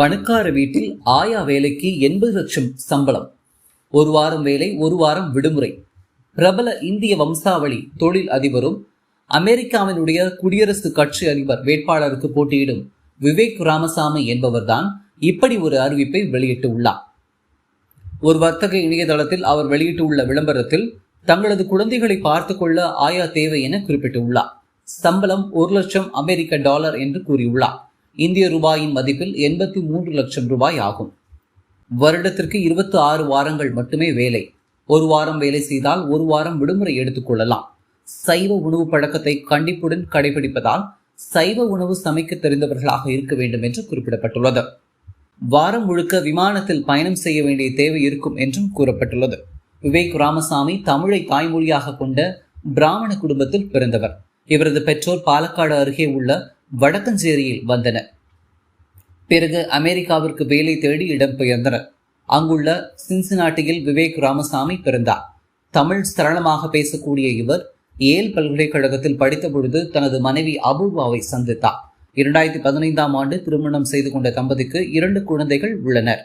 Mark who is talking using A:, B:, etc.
A: பணக்கார வீட்டில் ஆயா வேலைக்கு எண்பது லட்சம் சம்பளம். ஒரு வாரம் வேலை ஒரு வாரம் விடுமுறை. பிரபல இந்திய வம்சாவளி தொழில் அதிபரும் அமெரிக்காவினுடைய குடியரசுக் கட்சி அதிபர் வேட்பாளருக்கு போட்டியிடும் விவேக் ராமசாமி என்பவர்தான் இப்படி ஒரு அறிவிப்பை வெளியிட்டுள்ளார். ஒரு வர்த்தக இணையதளத்தில் அவர் வெளியிட்டுள்ள விளம்பரத்தில் தங்களது குழந்தைகளை பார்த்து கொள்ள ஆயா தேவை என குறிப்பிட்டுள்ளார். சம்பளம் ஒரு லட்சம் அமெரிக்க டாலர் என்று கூறியுள்ளார். இந்திய ரூபாயின் மதிப்பில் எண்பத்தி மூன்று லட்சம் ரூபாய் ஆகும். வருடத்திற்கு இருபத்தி ஆறு வாரங்கள் மட்டுமே வேலை. ஒரு வாரம் வேலை செய்தால் ஒரு வாரம் விடுமுறை எடுத்துக்கொள்ளலாம் சைவ உணவு பழக்கத்தை கண்டிப்புடன் கடைபிடிப்பதால் சைவ உணவு சமைக்க தெரிந்தவர்களாக இருக்க வேண்டும் என்று குறிப்பிடப்பட்டுள்ளது. வாரம் முழுக்க விமானத்தில் பயணம் செய்ய வேண்டிய தேவை இருக்கும் என்றும் கூறப்பட்டுள்ளது. விவேக் ராமசாமி தமிழை தாய்மொழியாக கொண்ட பிராமண குடும்பத்தில் பிறந்தவர். இவரது பெற்றோர் பாலக்காடு அருகே உள்ள வடக்கஞ்சேரியில் வந்தனர் பிறகு அமெரிக்காவிற்கு வேலை தேடி இடம்பெயர்ந்தனர் அங்குள்ள சின்சினாட்டியில் விவேக் ராமசாமி பிறந்தார். தமிழ் சரளமாக பேசக்கூடிய இவர் ஏல் பல்கலைக்கழகத்தில் படித்த பொழுது தனது மனைவி அபூர்வாவை சந்தித்தார். இரண்டாயிரத்தி பதினைந்தாம் ஆண்டு திருமணம் செய்து கொண்ட தம்பதிக்கு இரண்டு குழந்தைகள் உள்ளனர்.